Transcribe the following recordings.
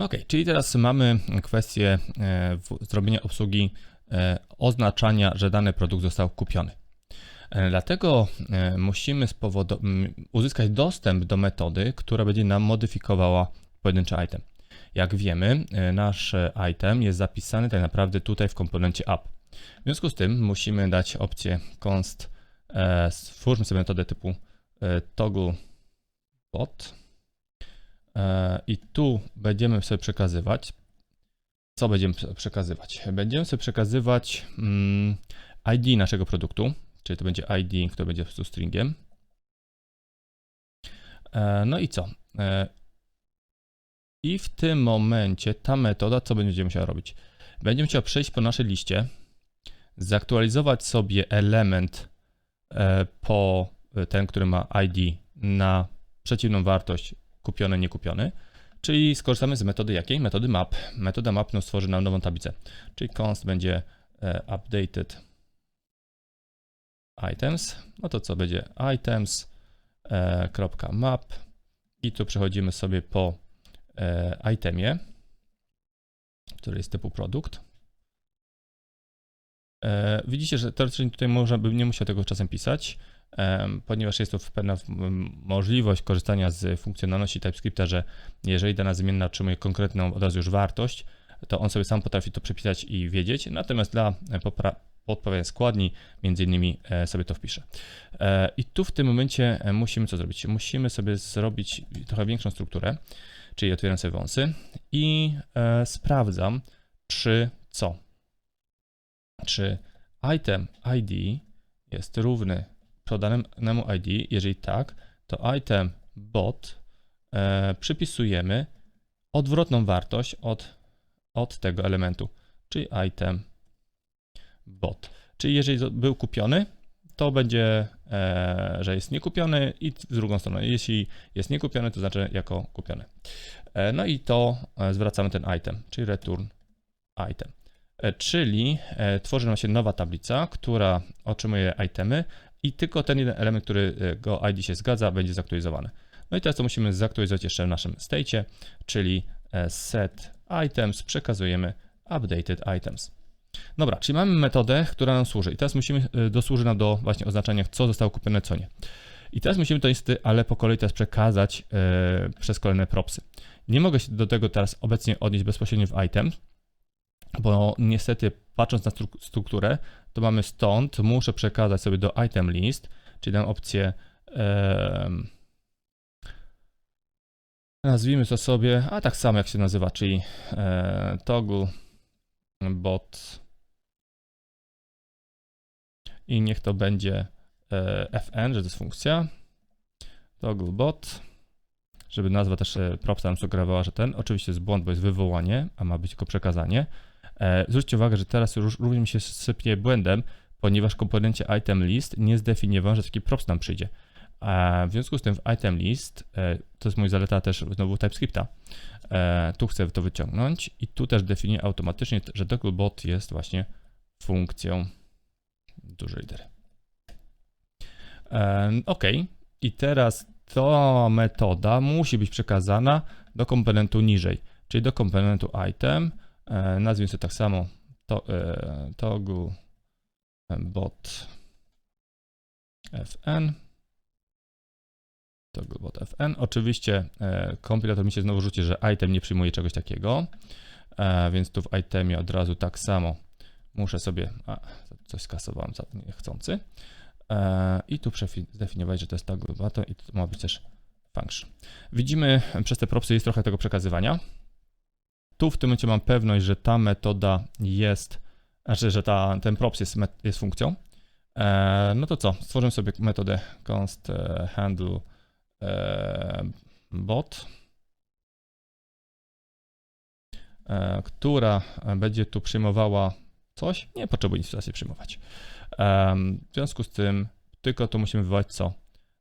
Ok, czyli teraz mamy kwestię e, zrobienia obsługi e, oznaczania, że dany produkt został kupiony. E, Dlatego musimy uzyskać dostęp do metody, która będzie nam modyfikowała pojedynczy item. Jak wiemy, nasz item jest zapisany tak naprawdę tutaj w komponencie app. W związku z tym musimy dać opcję const, stwórzmy sobie metodę typu toggle bot i tu będziemy sobie przekazywać. Co będziemy prze- przekazywać? Będziemy sobie przekazywać mm, ID naszego produktu, czyli to będzie ID, który będzie po prostu stringiem. E, no i co? E, I w tym momencie ta metoda, co będzie musiała robić? Będzie musiała przejść po naszej liście, zaktualizować sobie element e, po e, ten, który ma ID na przeciwną wartość kupiony, niekupiony. Czyli skorzystamy z metody jakiej? Metody map. Metoda map no, stworzy nam nową tablicę. Czyli const będzie e, updated items. No to co będzie items e, i tu przechodzimy sobie po e, itemie, który jest typu produkt. Widzicie, że teoretycznie tutaj można bym nie musiał tego czasem pisać, ponieważ jest to pewna możliwość korzystania z funkcjonalności TypeScripta, że jeżeli dana zmienna otrzymuje konkretną od razu już wartość, to on sobie sam potrafi to przepisać i wiedzieć, natomiast dla e, podpowiadania składni, między innymi e, sobie to wpiszę. E, I tu w tym momencie e, musimy co zrobić? Musimy sobie zrobić trochę większą strukturę, czyli otwieram sobie wąsy i sprawdzam, czy co? Czy item ID jest równy podanemu ID? Jeżeli tak, to item bot e, przypisujemy odwrotną wartość od, od tego elementu, czyli item bot. Czyli jeżeli był kupiony, to będzie, e, że jest niekupiony i w drugą stronę. Jeśli jest niekupiony, to znaczy jako kupiony. E, no i to e, zwracamy ten item, czyli return item. E, czyli e, tworzy nam się nowa tablica, która otrzymuje itemy i tylko ten jeden element, który e, go ID się zgadza, będzie zaktualizowany. No i teraz to musimy zaktualizować jeszcze w naszym state, czyli e, set items przekazujemy updated items. Dobra, czyli mamy metodę, która nam służy i teraz musimy, y, dosłuży nam do właśnie oznaczania, co zostało kupione, co nie. I teraz musimy to niestety, ale po kolei teraz przekazać e, przez kolejne propsy. Nie mogę się do tego teraz obecnie odnieść bezpośrednio w item, bo niestety patrząc na stru- strukturę, to mamy stąd, muszę przekazać sobie do item list, czyli dam opcję nazwijmy to sobie, a tak samo jak się nazywa, czyli e, toggle bot. I niech to będzie e, fn, że to jest funkcja. Toggle bot, żeby nazwa też e, propsa nam sugerowała, że ten, oczywiście jest błąd, bo jest wywołanie, a ma być tylko przekazanie. E, zwróćcie uwagę, że teraz już również się sypnie błędem, ponieważ w komponencie item list nie zdefiniowałem, że taki props nam przyjdzie. W związku z tym w item list, e, to jest mój zaleta też znowu TypeScripta, e, tu chcę to wyciągnąć i tu też definiuję automatycznie, że toggle bot jest właśnie funkcją dużej litery. Ok, i teraz ta metoda musi być przekazana do komponentu niżej, czyli do komponentu item, e, nazwijmy sobie tak samo to, e, toggle bot fn toggle bot fn. Oczywiście e, kompilator mi się znowu rzuci, że item nie przyjmuje czegoś takiego, e, więc tu w itemie od razu tak samo muszę sobie, a, coś skasowałem za niechcący, i tu zdefiniować, że to jest toggle button i to ma być też function. Widzimy, przez te propsy jest trochę tego przekazywania. Tu w tym momencie mam pewność, że ta metoda jest, znaczy, że ta, ten props jest, jest funkcją. E, no to co? Stworzymy sobie metodę const e, handle e, bot, e, która będzie tu przyjmowała coś. Nie potrzebuję nic teraz przyjmować. Em, w związku z tym tylko tu musimy wywołać co?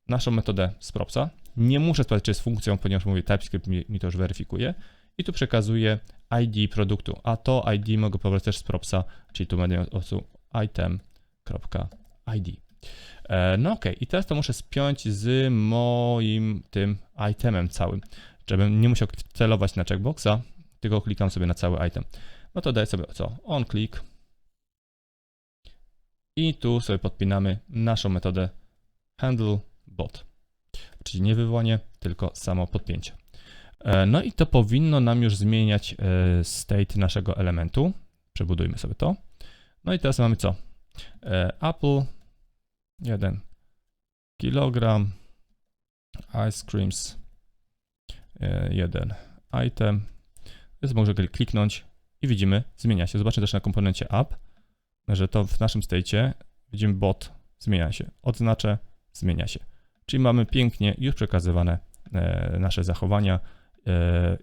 Naszą metodę z propsa. Nie muszę sprawdzić, czy jest funkcją, ponieważ mówię TypeScript mi, mi to już weryfikuje. I tu przekazuję ID produktu, a to ID mogę pobrać też z propsa, czyli tu będę miał item.id. No ok, i teraz to muszę spiąć z moim tym itemem całym. Żebym nie musiał celować na checkboxa, tylko klikam sobie na cały item. No to daję sobie co? On click. I tu sobie podpinamy naszą metodę handle bot. Czyli nie wywołanie, tylko samo podpięcie. E, No i to powinno nam już zmieniać e, state naszego elementu. Przebudujmy sobie to. No i teraz mamy co? E, Apple 1 kilogram ice creams 1 item. Więc mogę kliknąć i widzimy, zmienia się. Zobaczmy też na komponencie app, że to w naszym state'cie widzimy bot zmienia się. Odznaczę, zmienia się. Czyli mamy pięknie już przekazywane nasze zachowania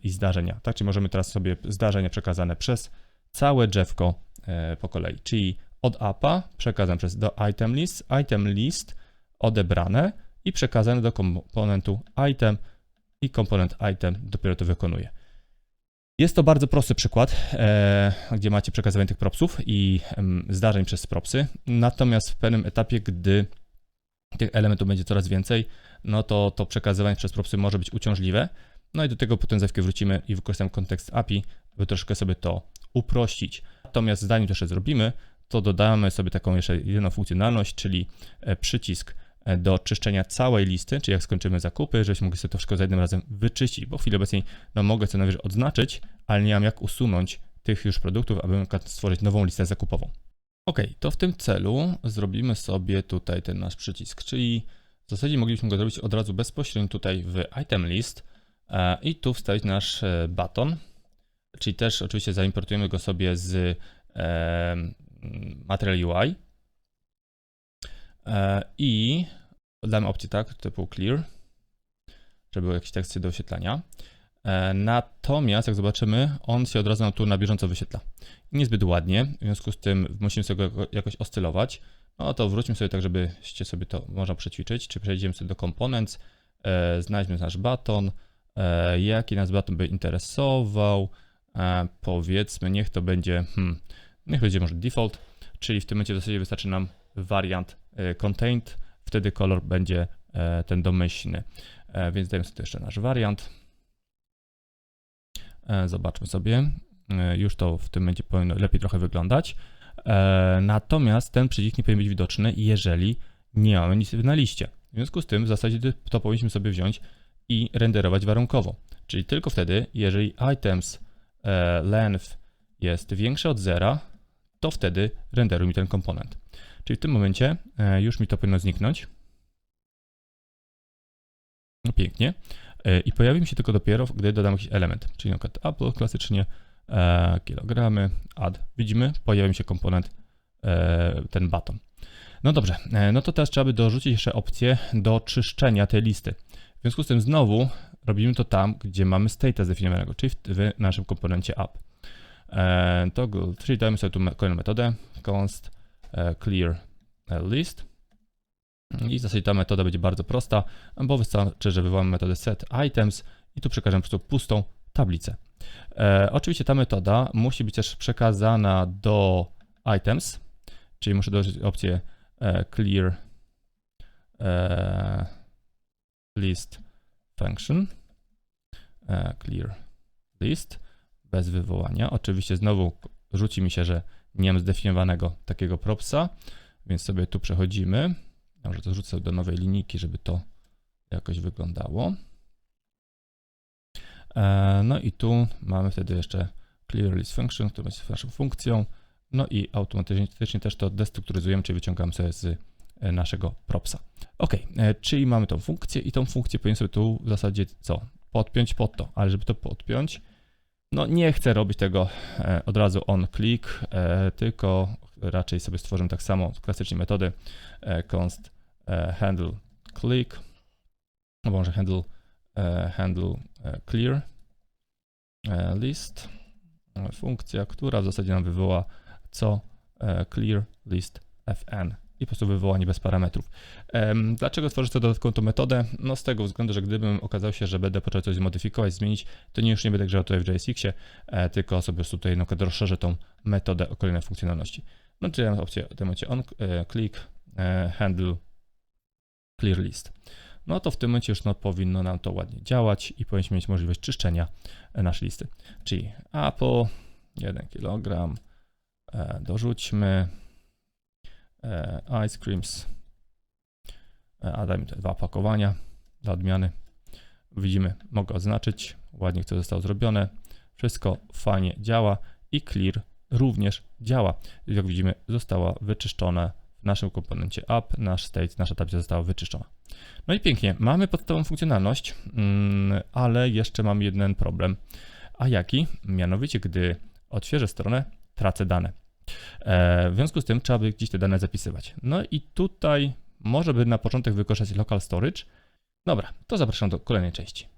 i zdarzenia. Tak, czyli możemy teraz sobie zdarzenia przekazane przez całe drzewko e, po kolei. Czyli od appa przekazane przez do item list, item list odebrane i przekazane do komponentu item i komponent item dopiero to wykonuje. Jest to bardzo prosty przykład, e, gdzie macie przekazywanie tych propsów i em, zdarzeń przez propsy. Natomiast w pewnym etapie, gdy tych elementów będzie coraz więcej, no to to przekazywanie przez propsy może być uciążliwe. No i do tego potem za wrócimy i wykorzystamy kontekst API, by troszkę sobie to uprościć. Natomiast zanim to jeszcze zrobimy, to dodamy sobie taką jeszcze jedną funkcjonalność, czyli e, przycisk e, do czyszczenia całej listy, czyli jak skończymy zakupy, żebyśmy mogli sobie to wszystko za jednym razem wyczyścić, bo w chwili obecnej no, mogę co najwyżej odznaczyć, ale nie mam jak usunąć tych już produktów, aby stworzyć nową listę zakupową. Ok, to w tym celu zrobimy sobie tutaj ten nasz przycisk, czyli w zasadzie moglibyśmy go zrobić od razu bezpośrednio tutaj w item list i tu wstawić nasz e, baton, czyli też oczywiście zaimportujemy go sobie z e, Material UI e, i damy opcję tak, typu clear, żeby były jakieś teksty do wyświetlania. E, Natomiast jak zobaczymy, on się od razu tu na bieżąco wyświetla. Niezbyt ładnie, w związku z tym musimy sobie go jakoś oscylować. No to wróćmy sobie tak, żebyście sobie to można przećwiczyć, czy przejdziemy sobie do components, e, znajdźmy nasz baton, e, jaki nas baton by interesował, e, powiedzmy, niech to będzie, hmm, niech będzie może default, czyli w tym momencie w zasadzie wystarczy nam wariant e, contained, wtedy kolor będzie e, ten domyślny. E, więc dajmy sobie jeszcze nasz wariant. E, Zobaczmy sobie. E, Już to w tym momencie powinno lepiej trochę wyglądać. E, Natomiast ten przycisk nie powinien być widoczny, jeżeli nie mamy nic na liście. W związku z tym w zasadzie to powinniśmy sobie wziąć i renderować warunkowo. Czyli tylko wtedy, jeżeli items e, length jest większe od zera, to wtedy renderuj mi ten komponent. Czyli w tym momencie e, już mi to powinno zniknąć. No pięknie. E, I pojawi mi się tylko dopiero, gdy dodam jakiś element, czyli na przykład Apple klasycznie, kilogramy, add. Widzimy, pojawi mi się komponent, ten baton. No dobrze, no to teraz trzeba by dorzucić jeszcze opcję do czyszczenia tej listy. W związku z tym znowu robimy to tam, gdzie mamy state zdefiniowanego, czyli w, naszym komponencie app. E, toggle, czyli dajmy sobie tu kolejną metodę, const e, clear e, list. I w zasadzie ta metoda będzie bardzo prosta, bo wystarczy, że wywołamy metodę set items i tu przekażemy po prostu pustą tablicę. E, oczywiście ta metoda musi być też przekazana do items, czyli muszę dodać opcję e, clear e, list function, e, clear list bez wywołania. Oczywiście znowu rzuci mi się, że nie mam zdefiniowanego takiego propsa, więc sobie tu przechodzimy. Może to rzucę do nowej linijki, żeby to jakoś wyglądało. E, No i tu mamy wtedy jeszcze clear list function, która jest naszą funkcją. No i automatycznie też to destrukturyzujemy, czyli wyciągamy sobie z naszego propsa. Ok, e, czyli mamy tą funkcję i tą funkcję powinien sobie tu w zasadzie co? Podpiąć pod to, ale żeby to podpiąć, no nie chcę robić tego e, od razu on click, e, tylko raczej sobie stworzymy tak samo klasycznie metody e, const e, handle click, albo może handle, e, handle e, clear e, list, e, funkcja, która w zasadzie nam wywoła co? E, clear list fn i po prostu wywołanie bez parametrów. Dlaczego tworzyć tę dodatkową tą metodę? No z tego względu, że gdybym okazał się, że będę potrzebował coś zmodyfikować, zmienić, to nie już nie będę grzał tutaj w JSX-ie, e, tylko sobie tutaj przykład rozszerzę tą metodę o kolejne funkcjonalności. No czyli mam opcję w tym momencie on, e, click, e, handle, clear list. no to w tym momencie już no, powinno nam to ładnie działać i powinniśmy mieć możliwość czyszczenia e, naszej listy. Czyli Apple 1 kg, e, dorzućmy e, ice creams, e, a dajmy te dwa opakowania dla odmiany. Widzimy, mogę oznaczyć, ładnie co zostało zrobione, wszystko fajnie działa i clear również działa. Jak widzimy, została wyczyszczona w naszym komponencie app, nasz state, nasza tablica została wyczyszczona. No i pięknie, mamy podstawową funkcjonalność, mm, ale jeszcze mam jeden problem. A jaki? Mianowicie, gdy odświeżę stronę, tracę dane. E, W związku z tym trzeba by gdzieś te dane zapisywać. No i tutaj może by na początek wykorzystać local storage. Dobra, to zapraszam do kolejnej części.